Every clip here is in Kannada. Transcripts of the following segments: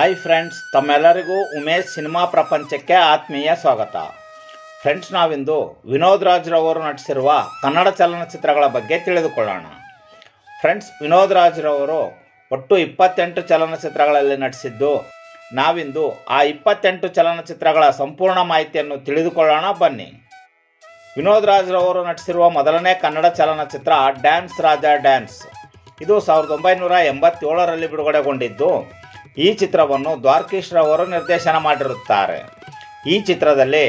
ಹಾಯ್ ಫ್ರೆಂಡ್ಸ್ ತಮ್ಮೆಲ್ಲರಿಗೂ ಉಮೇಶ್ ಸಿನಿಮಾ ಪ್ರಪಂಚಕ್ಕೆ ಆತ್ಮೀಯ ಸ್ವಾಗತ. ಫ್ರೆಂಡ್ಸ್ ನಾವಿಂದು ವಿನೋದ್ ರಾಜ್ರವರು ನಟಿಸಿರುವ ಕನ್ನಡ ಚಲನಚಿತ್ರಗಳ ಬಗ್ಗೆ ತಿಳಿದುಕೊಳ್ಳೋಣ. ಫ್ರೆಂಡ್ಸ್ ವಿನೋದ್ ರಾಜ್ರವರು ಒಟ್ಟು ಇಪ್ಪತ್ತೆಂಟು ಚಲನಚಿತ್ರಗಳಲ್ಲಿ ನಟಿಸಿದ್ದು, ನಾವಿಂದು ಆ ಇಪ್ಪತ್ತೆಂಟು ಚಲನಚಿತ್ರಗಳ ಸಂಪೂರ್ಣ ಮಾಹಿತಿಯನ್ನು ತಿಳಿದುಕೊಳ್ಳೋಣ, ಬನ್ನಿ. ವಿನೋದ್ ರಾಜ್ರವರು ನಟಿಸಿರುವ ಮೊದಲನೇ ಕನ್ನಡ ಚಲನಚಿತ್ರ ಡ್ಯಾನ್ಸ್ ರಾಜ ಡ್ಯಾನ್ಸ್ ಇದು ಸಾವಿರದ ಒಂಬೈನೂರ ಎಂಬತ್ತೇಳರಲ್ಲಿ ಬಿಡುಗಡೆಗೊಂಡಿದ್ದು ಈ ಚಿತ್ರವನ್ನು ದ್ವಾರಕೀಶ್ ಅವರು ನಿರ್ದೇಶನ ಮಾಡಿರುತ್ತಾರೆ. ಈ ಚಿತ್ರದಲ್ಲಿ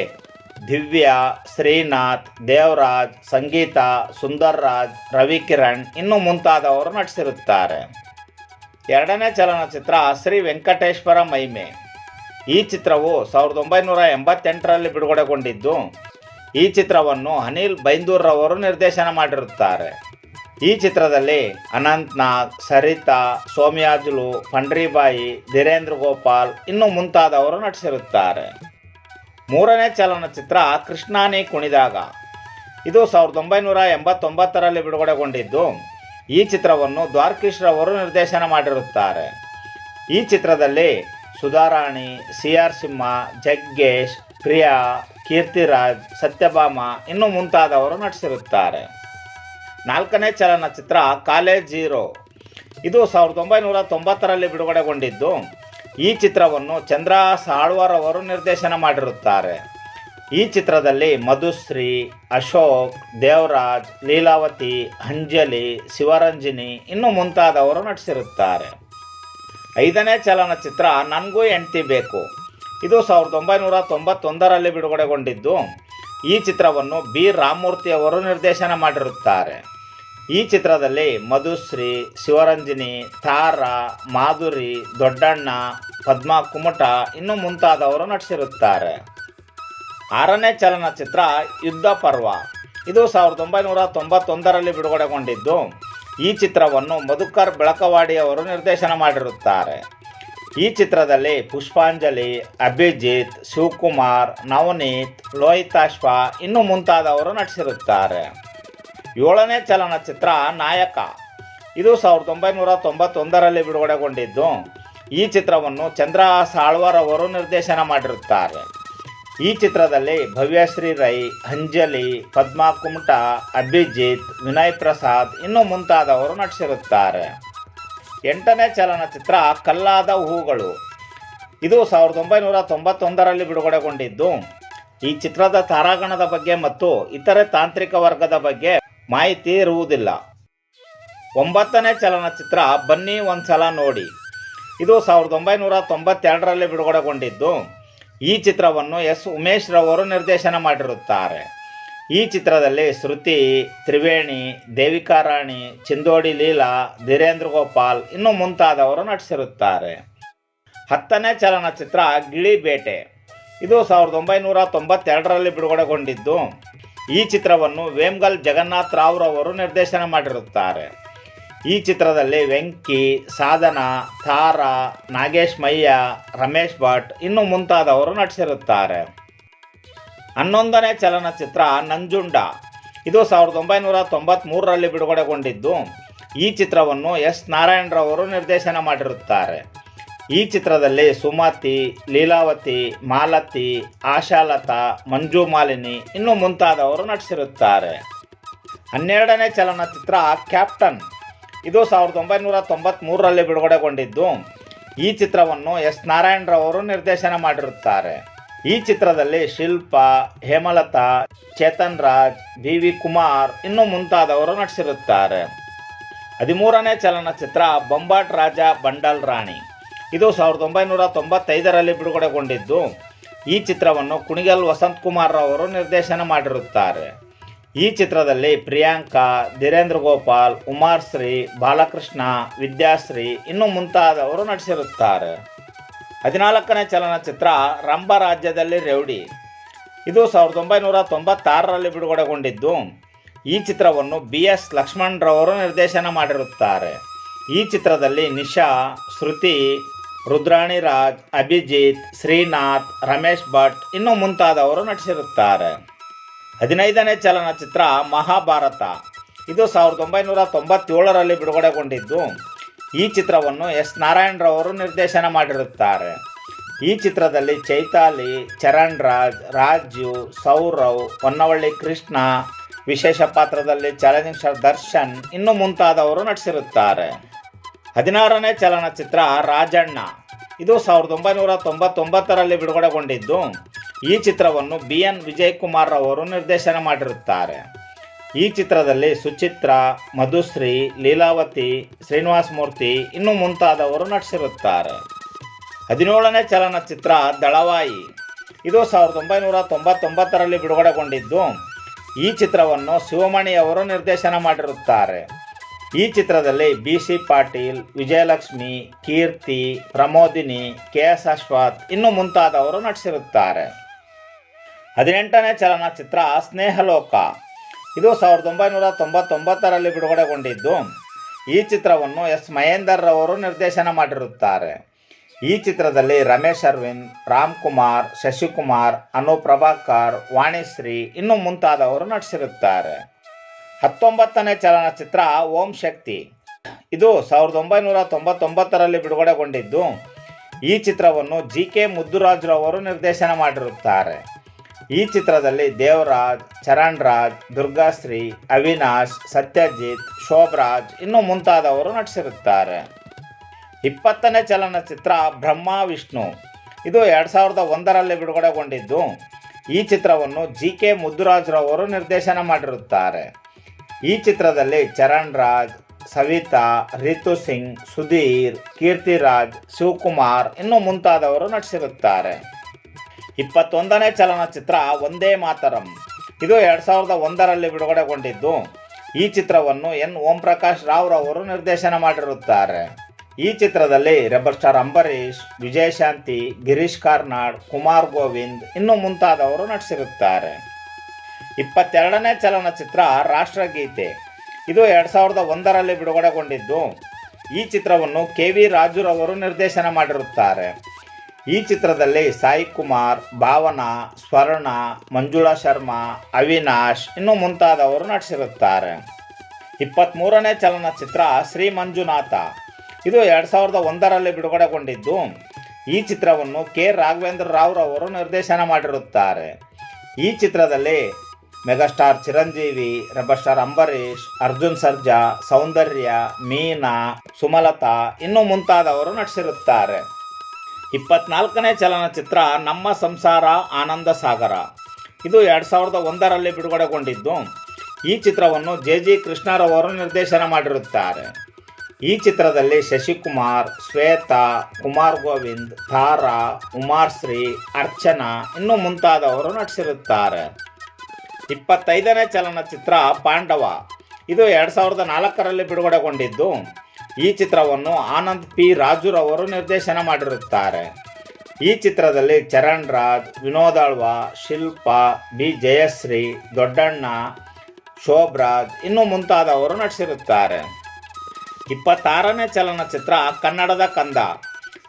ದಿವ್ಯಾ, ಶ್ರೀನಾಥ್, ದೇವರಾಜ್, ಸಂಗೀತ ಸುಂದರ್ ರಾಜ್ ರವಿಕಿರಣ್ ಇನ್ನು ಮುಂತಾದವರು ನಟಿಸಿರುತ್ತಾರೆ. ಎರಡನೇ ಚಲನಚಿತ್ರ ಶ್ರೀ ವೆಂಕಟೇಶ್ವರ ಮೈಮೆ ಈ ಚಿತ್ರವು ಸಾವಿರದ ಒಂಬೈನೂರ ಎಂಬತ್ತೆಂಟರಲ್ಲಿ ಬಿಡುಗಡೆಗೊಂಡಿದ್ದು, ಈ ಚಿತ್ರವನ್ನು ಅನಿಲ್ ಬೈಂದೂರ್ರವರು ನಿರ್ದೇಶನ ಮಾಡಿರುತ್ತಾರೆ. ಈ ಚಿತ್ರದಲ್ಲಿ ಅನಂತ್ನಾಗ್, ಸರಿತಾ, ಸೋಮ್ಯಾಜುಲು, ಪಂಡ್ರಿಬಾಯಿ, ಧೀರೇಂದ್ರ ಗೋಪಾಲ್ ಇನ್ನು ಮುಂತಾದವರು ನಟಿಸಿರುತ್ತಾರೆ. ಮೂರನೇ ಚಲನಚಿತ್ರ ಕೃಷ್ಣಾನಿ ಕುಣಿದಾಗ. ಇದು ಸಾವಿರದ ಒಂಬೈನೂರ ಎಂಬತ್ತೊಂಬತ್ತರಲ್ಲಿ ಬಿಡುಗಡೆಗೊಂಡಿದ್ದು. ಈ ಚಿತ್ರವನ್ನು ದ್ವಾರಕೀಶ್ ರವರು ನಿರ್ದೇಶನ ಮಾಡಿರುತ್ತಾರೆ. ಈ ಚಿತ್ರದಲ್ಲಿ ಸುಧಾರಾಣಿ ಸಿ ಆರ್ ಸಿಂಹ, ಜಗ್ಗೇಶ್, ಪ್ರಿಯಾ, ಕೀರ್ತಿರಾಜ್, ಸತ್ಯಭಾಮ ಇನ್ನು ಮುಂತಾದವರು ನಟಿಸಿರುತ್ತಾರೆ. ನಾಲ್ಕನೇ ಚಲನಚಿತ್ರ ಕಾಲೇಜ್ ಜೀರೋ. ಇದು ಸಾವಿರದ ಒಂಬೈನೂರ ತೊಂಬತ್ತರಲ್ಲಿ ಬಿಡುಗಡೆಗೊಂಡಿದ್ದು. ಈ ಚಿತ್ರವನ್ನು ಚಂದ್ರ ಸಾಳ್ವಾರ್ ಅವರು ನಿರ್ದೇಶನ ಮಾಡಿರುತ್ತಾರೆ. ಈ ಚಿತ್ರದಲ್ಲಿ ಮಧುಶ್ರೀ, ಅಶೋಕ್, ದೇವರಾಜ್, ಲೀಲಾವತಿ, ಅಂಜಲಿ, ಶಿವರಂಜಿನಿ ಇನ್ನು ಮುಂತಾದವರು ನಟಿಸಿರುತ್ತಾರೆ. ಐದನೇ ಚಲನಚಿತ್ರ ನನಗೂ ಹೆಂಡ್ತಿ ಬೇಕು. ಇದು ಸಾವಿರದ ಒಂಬೈನೂರ ತೊಂಬತ್ತೊಂದರಲ್ಲಿ ಬಿಡುಗಡೆಗೊಂಡಿದ್ದು. ಈ ಚಿತ್ರವನ್ನು ಬಿ. ರಾಮಮೂರ್ತಿ ಅವರು ನಿರ್ದೇಶನ ಮಾಡಿರುತ್ತಾರೆ. ಈ ಚಿತ್ರದಲ್ಲಿ ಮಧುಶ್ರೀ, ಶಿವರಂಜಿನಿ, ತಾರಾ, ಮಾಧುರಿ, ದೊಡ್ಡಣ್ಣ, ಪದ್ಮ ಕುಮಟ ಇನ್ನು ಮುಂತಾದವರು ನಟಿಸಿರುತ್ತಾರೆ. ಆರನೇ ಚಲನಚಿತ್ರ ಯುದ್ಧ ಪರ್ವ. ಇದು ಸಾವಿರದ ಒಂಬೈನೂರ ತೊಂಬತ್ತೊಂದರಲ್ಲಿ ಬಿಡುಗಡೆಗೊಂಡಿದ್ದು. ಈ ಚಿತ್ರವನ್ನು ಮಧುಕರ್ ಬೆಳಕವಾಡಿಯವರು ನಿರ್ದೇಶನ ಮಾಡಿರುತ್ತಾರೆ. ಈ ಚಿತ್ರದಲ್ಲಿ ಪುಷ್ಪಾಂಜಲಿ, ಅಭಿಜಿತ್, ಶಿವಕುಮಾರ್, ನವನೀತ್, ಲೋಹಿತಾಶ್ವ ಇನ್ನು ಮುಂತಾದವರು ನಟಿಸಿರುತ್ತಾರೆ. ಏಳನೇ ಚಲನಚಿತ್ರ ನಾಯಕ. ಇದು ಸಾವಿರದ ಒಂಬೈನೂರ ತೊಂಬತ್ತೊಂದರಲ್ಲಿ ಬಿಡುಗಡೆಗೊಂಡಿದ್ದು. ಈ ಚಿತ್ರವನ್ನು ಚಂದ್ರ ಸಾಳ್ವರ್ ಅವರು ನಿರ್ದೇಶನ ಮಾಡಿರುತ್ತಾರೆ. ಈ ಚಿತ್ರದಲ್ಲಿ ಭವ್ಯಶ್ರೀ ರೈ ಅಂಜಲಿ, ಪದ್ಮಾ ಕುಮಟ, ಅಭಿಜಿತ್, ವಿನಯ್ ಪ್ರಸಾದ್ ಇನ್ನು ಮುಂತಾದವರು ನಟಿಸಿರುತ್ತಾರೆ. ಎಂಟನೇ ಚಲನಚಿತ್ರ ಕಲ್ಲಾದ ಹೂಗಳು. ಇದು ಸಾವಿರದ ಒಂಬೈನೂರ ತೊಂಬತ್ತೊಂದರಲ್ಲಿ ಬಿಡುಗಡೆಗೊಂಡಿದ್ದು. ಈ ಚಿತ್ರದ ತಾರಾಗಣದ ಬಗ್ಗೆ ಮತ್ತು ಇತರೆ ತಾಂತ್ರಿಕ ವರ್ಗದ ಬಗ್ಗೆ ಮಾಹಿತಿ ಇರುವುದಿಲ್ಲ. ಒಂಬತ್ತನೇ ಚಲನಚಿತ್ರ ಬನ್ನಿ ಒಂದ್ಸಲ ನೋಡಿ. ಇದು ಸಾವಿರದ ಒಂಬೈನೂರ ತೊಂಬತ್ತೆರಡರಲ್ಲಿ ಬಿಡುಗಡೆಗೊಂಡಿದ್ದು. ಈ ಚಿತ್ರವನ್ನು ಎಸ್. ಉಮೇಶ್ ರವರು ನಿರ್ದೇಶನ ಮಾಡಿರುತ್ತಾರೆ. ಈ ಚಿತ್ರದಲ್ಲಿ ಶ್ರುತಿ, ತ್ರಿವೇಣಿ, ದೇವಿಕಾ ರಾಣಿ, ಚಿಂದೋಡಿ ಲೀಲಾ, ಧೀರೇಂದ್ರ ಗೋಪಾಲ್ ಇನ್ನು ಮುಂತಾದವರು ನಟಿಸಿರುತ್ತಾರೆ. ಹತ್ತನೇ ಚಲನಚಿತ್ರ ಗಿಳಿ ಬೇಟೆ. ಇದು ಸಾವಿರದ ಒಂಬೈನೂರ ತೊಂಬತ್ತೆರಡರಲ್ಲಿ ಬಿಡುಗಡೆಗೊಂಡಿದ್ದು. ಈ ಚಿತ್ರವನ್ನು ವೇಮ್ಗಲ್ ಜಗನ್ನಾಥ್ ರಾವ್ರವರು ನಿರ್ದೇಶನ ಮಾಡಿರುತ್ತಾರೆ. ಈ ಚಿತ್ರದಲ್ಲಿ ವೆಂಕಿ, ಸಾಧನಾ, ತಾರಾ, ನಾಗೇಶ್ ಮಯ್ಯ ರಮೇಶ್ ಭಟ್ ಇನ್ನು ಮುಂತಾದವರು ನಟಿಸಿರುತ್ತಾರೆ. ಹನ್ನೊಂದನೇ ಚಲನಚಿತ್ರ ನಂಜುಂಡ. ಇದು ಸಾವಿರದ ಒಂಬೈನೂರ ತೊಂಬತ್ತ್ಮೂರರಲ್ಲಿ ಬಿಡುಗಡೆಗೊಂಡಿದ್ದು. ಈ ಚಿತ್ರವನ್ನು ಎಸ್. ನಾರಾಯಣರವರು ನಿರ್ದೇಶನ ಮಾಡಿರುತ್ತಾರೆ. ಈ ಚಿತ್ರದಲ್ಲಿ ಸುಮತಿ, ಲೀಲಾವತಿ, ಮಾಲತಿ, ಆಶಾಲತಾ, ಮಂಜು ಮಾಲಿನಿ ಇನ್ನು ಮುಂತಾದವರು ನಟಿಸಿರುತ್ತಾರೆ. ಹನ್ನೆರಡನೇ ಚಲನಚಿತ್ರ ಕ್ಯಾಪ್ಟನ್. ಇದು ಸಾವಿರದ ಒಂಬೈನೂರ ತೊಂಬತ್ತ್ಮೂರರಲ್ಲಿ ಬಿಡುಗಡೆಗೊಂಡಿದ್ದು, ಈ ಚಿತ್ರವನ್ನು ಎಸ್. ನಾರಾಯಣರವರು ನಿರ್ದೇಶನ ಮಾಡಿರುತ್ತಾರೆ. ಈ ಚಿತ್ರದಲ್ಲಿ ಶಿಲ್ಪ, ಹೇಮಲತಾ, ಚೇತನ್ ರಾಜ್ ಬಿ ವಿ. ಕುಮಾರ್ ಇನ್ನು ಮುಂತಾದವರು ನಟಿಸಿರುತ್ತಾರೆ. ಹದಿಮೂರನೇ ಚಲನಚಿತ್ರ ಬೊಂಬಾಟ್ ರಾಜ ಬಂಡಲ್ ರಾಣಿ. ಇದು ಸಾವಿರದ ಒಂಬೈನೂರ ತೊಂಬತ್ತೈದರಲ್ಲಿ ಬಿಡುಗಡೆಗೊಂಡಿದ್ದು. ಈ ಚಿತ್ರವನ್ನು ಕುಣಿಗಲ್ ವಸಂತ್ ಕುಮಾರ್ ಅವರು ನಿರ್ದೇಶನ ಮಾಡಿರುತ್ತಾರೆ. ಈ ಚಿತ್ರದಲ್ಲಿ ಪ್ರಿಯಾಂಕಾ, ಧೀರೇಂದ್ರ ಗೋಪಾಲ್ ಉಮಾರ್ಶ್ರೀ ಬಾಲಕೃಷ್ಣ, ವಿದ್ಯಾಶ್ರೀ ಇನ್ನು ಮುಂತಾದವರು ನಟಿಸಿರುತ್ತಾರೆ. ಹದಿನಾಲ್ಕನೇ ಚಲನಚಿತ್ರ ರಂಭ ರಾಜ್ಯದಲ್ಲಿ ರೇವಡಿ ಇದು ಸಾವಿರದ ಒಂಬೈನೂರ ತೊಂಬತ್ತಾರರಲ್ಲಿ ಬಿಡುಗಡೆಗೊಂಡಿದ್ದು. ಈ ಚಿತ್ರವನ್ನು ಬಿ ಎಸ್ ಲಕ್ಷ್ಮಣರವರು ನಿರ್ದೇಶನ ಮಾಡಿರುತ್ತಾರೆ. ಈ ಚಿತ್ರದಲ್ಲಿ ನಿಶಾ, ಶ್ರುತಿ ರುದ್ರಾಣಿ ರಾಜ್, ಅಭಿಜಿತ್, ಶ್ರೀನಾಥ್, ರಮೇಶ್ ಭಟ್ ಇನ್ನೂ ಮುಂತಾದವರು ನಟಿಸಿರುತ್ತಾರೆ. ಹದಿನೈದನೇ ಚಲನಚಿತ್ರ ಮಹಾಭಾರತ. ಇದು ಸಾವಿರದ ಒಂಬೈನೂರ ತೊಂಬತ್ತೇಳರಲ್ಲಿ ಬಿಡುಗಡೆಗೊಂಡಿದ್ದು. ಈ ಚಿತ್ರವನ್ನು ಎಸ್. ನಾರಾಯಣರವರು ನಿರ್ದೇಶನ ಮಾಡಿರುತ್ತಾರೆ. ಈ ಚಿತ್ರದಲ್ಲಿ ಚೈತಾಲಿ ಚರಣ್ ರಾಜ್ ರಾಜು ಸೌರವ್, ಹೊನ್ನವಳ್ಳಿ ಕೃಷ್ಣ, ವಿಶೇಷ ಪಾತ್ರದಲ್ಲಿ ಚಾಲೆಂಜಿಂಗ್ ಸ್ಟಾರ್ ದರ್ಶನ್ ಇನ್ನು ಮುಂತಾದವರು ನಟಿಸಿರುತ್ತಾರೆ. ಹದಿನಾರನೇ ಚಲನಚಿತ್ರ ರಾಜಣ್ಣ. ಇದು ಸಾವಿರದ ಒಂಬೈನೂರ ತೊಂಬತ್ತೊಂಬತ್ತರಲ್ಲಿ ಬಿಡುಗಡೆಗೊಂಡಿದ್ದು. ಈ ಚಿತ್ರವನ್ನು ಬಿ ಎನ್ ವಿಜಯ್ ಕುಮಾರ್ ಅವರು ನಿರ್ದೇಶನ ಮಾಡಿರುತ್ತಾರೆ. ಈ ಚಿತ್ರದಲ್ಲಿ ಸುಚಿತ್ರ, ಮಧುಶ್ರೀ, ಲೀಲಾವತಿ, ಶ್ರೀನಿವಾಸ ಮೂರ್ತಿ ಇನ್ನು ಮುಂತಾದವರು ನಟಿಸಿರುತ್ತಾರೆ. ಹದಿನೇಳನೇ ಚಲನಚಿತ್ರ ದಳವಾಯಿ. ಇದು ಸಾವಿರದ ಒಂಬೈನೂರ ತೊಂಬತ್ತೊಂಬತ್ತರಲ್ಲಿ ಬಿಡುಗಡೆಗೊಂಡಿದ್ದು. ಈ ಚಿತ್ರವನ್ನು ಶಿವಮಣಿ ಅವರು ನಿರ್ದೇಶನ ಮಾಡಿರುತ್ತಾರೆ. ಈ ಚಿತ್ರದಲ್ಲಿ B C Patil, Vijayalakshmi, Keerthi, Pramodini, K S Ashwath ಇನ್ನು ಮುಂತಾದವರು ನಟಿಸಿರುತ್ತಾರೆ. ಹದಿನೆಂಟನೇ ಚಲನಚಿತ್ರ ಸ್ನೇಹಲೋಕ. ಇದು ಸಾವಿರದ ಒಂಬೈನೂರ ತೊಂಬತ್ತೊಂಬತ್ತರಲ್ಲಿ ಬಿಡುಗಡೆಗೊಂಡಿದ್ದು. ಈ ಚಿತ್ರವನ್ನು ಎಸ್ ಮಹೇಂದರ್ ರವರು ನಿರ್ದೇಶನ ಮಾಡಿರುತ್ತಾರೆ. ಈ ಚಿತ್ರದಲ್ಲಿ ರಮೇಶ್ ಅರವಿಂದ್, ರಾಮ್ ಕುಮಾರ್, ಶಶಿಕುಮಾರ್ ಅನು ಪ್ರಭಾಕರ್ ವಾಣಿಶ್ರೀ ಇನ್ನು ಮುಂತಾದವರು ನಟಿಸಿರುತ್ತಾರೆ. ಹತ್ತೊಂಬತ್ತನೇ ಚಲನಚಿತ್ರ ಓಂ ಶಕ್ತಿ. ಇದು ಸಾವಿರದ ಒಂಬೈನೂರ ತೊಂಬತ್ತೊಂಬತ್ತರಲ್ಲಿ ಬಿಡುಗಡೆಗೊಂಡಿದ್ದು. ಈ ಚಿತ್ರವನ್ನು ಜಿ ಕೆ ಮುದ್ದುರಾಜ್ರವರು ನಿರ್ದೇಶನ ಮಾಡಿರುತ್ತಾರೆ. ಈ ಚಿತ್ರದಲ್ಲಿ ದೇವರಾಜ್ ಚರಣ್ ರಾಜ್ ದುರ್ಗಾಶ್ರೀ, ಅವಿನಾಶ್, ಸತ್ಯಜಿತ್, ಶೋಭರಾಜ್ ಇನ್ನು ಮುಂತಾದವರು ನಟಿಸಿರುತ್ತಾರೆ. ಇಪ್ಪತ್ತನೇ ಚಲನಚಿತ್ರ ಬ್ರಹ್ಮ ವಿಷ್ಣು. ಇದು ಎರಡು ಸಾವಿರದ ಒಂದರಲ್ಲಿ ಬಿಡುಗಡೆಗೊಂಡಿದ್ದು. ಈ ಚಿತ್ರವನ್ನು ಜಿ ಕೆ ಮುದ್ದುರಾಜ್ರವರು ನಿರ್ದೇಶನ ಮಾಡಿರುತ್ತಾರೆ. ಈ ಚಿತ್ರದಲ್ಲಿ ಚರಣ್ ರಾಜ್ ಸವಿತಾ, ರಿತು ಸಿಂಗ್, ಸುಧೀರ್, ಕೀರ್ತಿರಾಜ್, ಶಿವಕುಮಾರ್ ಇನ್ನು ಮುಂತಾದವರು ನಟಿಸಿರುತ್ತಾರೆ. ಇಪ್ಪತ್ತೊಂದನೇ ಚಲನಚಿತ್ರ ಒಂದೇ ಮಾತರಂ. ಇದು ಎರಡು ಸಾವಿರದ ಒಂದರಲ್ಲಿ ಬಿಡುಗಡೆಗೊಂಡಿದ್ದು. ಈ ಚಿತ್ರವನ್ನು ಎನ್. ಓಂ ಪ್ರಕಾಶ್ ರಾವ್ ರಾವ್ರವರು ನಿರ್ದೇಶನ ಮಾಡಿರುತ್ತಾರೆ. ಈ ಚಿತ್ರದಲ್ಲಿ ರೆಬರ್ ಸ್ಟಾರ್ ಅಂಬರೀಷ್, ವಿಜಯಶಾಂತಿ, ಗಿರೀಶ್ ಕಾರ್ನಾಡ್, ಕುಮಾರ್ ಗೋವಿಂದ್ ಇನ್ನು ಮುಂತಾದವರು ನಟಿಸಿರುತ್ತಾರೆ. ಇಪ್ಪತ್ತೆರಡನೇ ಚಲನಚಿತ್ರ ರಾಷ್ಟ್ರಗೀತೆ. ಇದು ಎರಡು ಸಾವಿರದ ಒಂದರಲ್ಲಿ ಬಿಡುಗಡೆಗೊಂಡಿದ್ದು. ಈ ಚಿತ್ರವನ್ನು ಕೆ ವಿ ರಾಜುರವರು ನಿರ್ದೇಶನ ಮಾಡಿರುತ್ತಾರೆ. ಈ ಚಿತ್ರದಲ್ಲಿ ಸಾಯಿ ಕುಮಾರ್, ಭಾವನಾ, ಸ್ವರ್ಣ, ಮಂಜುಳಾ ಶರ್ಮಾ, ಅವಿನಾಶ್ ಇನ್ನು ಮುಂತಾದವರು ನಟಿಸಿರುತ್ತಾರೆ. ಇಪ್ಪತ್ತ್ಮೂರನೇ ಚಲನಚಿತ್ರ ಶ್ರೀ ಮಂಜುನಾಥ. ಇದು ಎರಡು ಸಾವಿರದ ಒಂದರಲ್ಲಿ ಬಿಡುಗಡೆಗೊಂಡಿದ್ದು. ಈ ಚಿತ್ರವನ್ನು ಕೆ ರಾಘವೇಂದ್ರ ರಾವ್ರವರು ನಿರ್ದೇಶನ ಮಾಡಿರುತ್ತಾರೆ. ಈ ಚಿತ್ರದಲ್ಲಿ megastar Chiranjeevi rebel star Ambareesh Arjun Sarja Soundarya Meena Sumalatha ಇನ್ನೂ ಮುಂತಾದವರು ನಟಿಸಿರುತ್ತಾರೆ. ಇಪ್ಪತ್ನಾಲ್ಕನೇ ಚಲನಚಿತ್ರ ನಮ್ಮ ಸಂಸಾರ ಆನಂದ ಸಾಗರ. ಇದು ಎರಡು ಸಾವಿರದ ಒಂದರಲ್ಲಿ ಬಿಡುಗಡೆಗೊಂಡಿದ್ದು. ಈ ಚಿತ್ರವನ್ನು ಜೆ ಜಿ ಕೃಷ್ಣರವರು ನಿರ್ದೇಶನ ಮಾಡಿರುತ್ತಾರೆ. ಈ ಚಿತ್ರದಲ್ಲಿ ಶಶಿಕುಮಾರ್ ಶ್ವೇತಾ ಕುಮಾರ್ ಗೋವಿಂದ್ ತಾರಾ ಶ್ರೀ, ಅರ್ಚನಾ ಇನ್ನೂ ಮುಂತಾದವರು ನಟಿಸಿರುತ್ತಾರೆ. ಇಪ್ಪತ್ತೈದನೇ ಚಲನಚಿತ್ರ ಪಾಂಡವ. ಇದು ಎರಡು ಸಾವಿರದ ನಾಲ್ಕರಲ್ಲಿ ಬಿಡುಗಡೆಗೊಂಡಿದ್ದು. ಈ ಚಿತ್ರವನ್ನು ಆನಂದ್ ಪಿ. ರಾಜುರವರು ನಿರ್ದೇಶನ ಮಾಡಿರುತ್ತಾರೆ. ಈ ಚಿತ್ರದಲ್ಲಿ ಚರಣ್ ರಾಜ್, ವಿನೋದ್ ಶಿಲ್ಪಾ ಶಿಲ್ಪ, ಬಿ. ಜಯಶ್ರೀ, ದೊಡ್ಡಣ್ಣ, ಶೋಭರಾಜ್ ಇನ್ನೂ ಮುಂತಾದವರು ನಟಿಸಿರುತ್ತಾರೆ. ಇಪ್ಪತ್ತಾರನೇ ಚಲನಚಿತ್ರ ಕನ್ನಡದ ಕಂದ.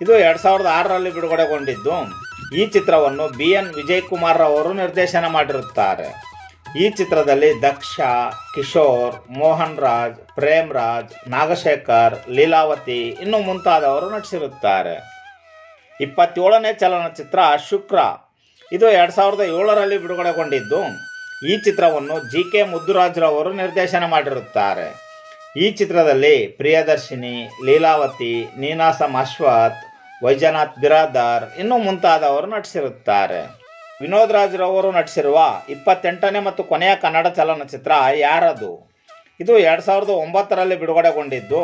ಇದು ಎರಡು ಸಾವಿರದ ಆರರಲ್ಲಿ ಬಿಡುಗಡೆಗೊಂಡಿದ್ದು. ಈ ಚಿತ್ರವನ್ನು ಬಿ. ಎನ್. ವಿಜಯ್ ಕುಮಾರ್ ಅವರು ನಿರ್ದೇಶನ ಮಾಡಿರುತ್ತಾರೆ. ಈ ಚಿತ್ರದಲ್ಲಿ ದಕ್ಷ, ಕಿಶೋರ್ ಮೋಹನ್ ರಾಜ್ ಪ್ರೇಮ್ ರಾಜ್ ನಾಗಶೇಖರ್, ಲೀಲಾವತಿ ಇನ್ನು ಮುಂತಾದವರು ನಟಿಸಿರುತ್ತಾರೆ. ಇಪ್ಪತ್ತೇಳನೇ ಚಲನಚಿತ್ರ ಶುಕ್ರ. ಇದು ಎರಡು ಸಾವಿರದ ಏಳರಲ್ಲಿ ಬಿಡುಗಡೆಗೊಂಡಿದ್ದು. ಈ ಚಿತ್ರವನ್ನು ಜಿ ಕೆ ಮುದ್ದುರಾಜ್ರವರು ನಿರ್ದೇಶನ ಮಾಡಿರುತ್ತಾರೆ. ಈ ಚಿತ್ರದಲ್ಲಿ ಪ್ರಿಯದರ್ಶಿನಿ, ಲೀಲಾವತಿ, ನೀನಾಸಂ ಅಶ್ವಥ್, ವೈಜನಾಥ್ ಬಿರಾದಾರ್ ಇನ್ನೂ ಮುಂತಾದವರು ನಟಿಸಿರುತ್ತಾರೆ. ವಿನೋದ್ ರಾಜ್ರವರು ನಟಿಸಿರುವ ಇಪ್ಪತ್ತೆಂಟನೇ ಮತ್ತು ಕೊನೆಯ ಕನ್ನಡ ಚಲನಚಿತ್ರ ಯಾರದು? ಇದು ಎರಡು ಸಾವಿರದ ಒಂಬತ್ತರಲ್ಲಿ ಬಿಡುಗಡೆಗೊಂಡಿದ್ದು.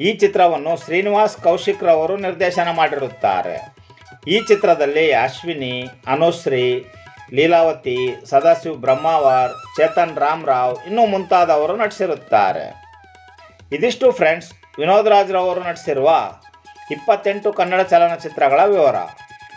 ಈ ಚಿತ್ರವನ್ನು ಶ್ರೀನಿವಾಸ್ ಕೌಶಿಕ್ ರವರು ನಿರ್ದೇಶನ ಮಾಡಿರುತ್ತಾರೆ. ಈ ಚಿತ್ರದಲ್ಲಿ ಅಶ್ವಿನಿ, ಅನುಶ್ರೀ, ಲೀಲಾವತಿ, ಸದಾಶಿವ್ ಬ್ರಹ್ಮಾವರ್, ಚೇತನ್ ರಾಮ್ ರಾವ್ ಇನ್ನೂ ಮುಂತಾದವರು ನಟಿಸಿರುತ್ತಾರೆ. ಇದಿಷ್ಟು ಫ್ರೆಂಡ್ಸ್ ವಿನೋದ್ ರಾಜ್ರವರು ನಟಿಸಿರುವ ಇಪ್ಪತ್ತೆಂಟು ಕನ್ನಡ ಚಲನಚಿತ್ರಗಳ ವಿವರ.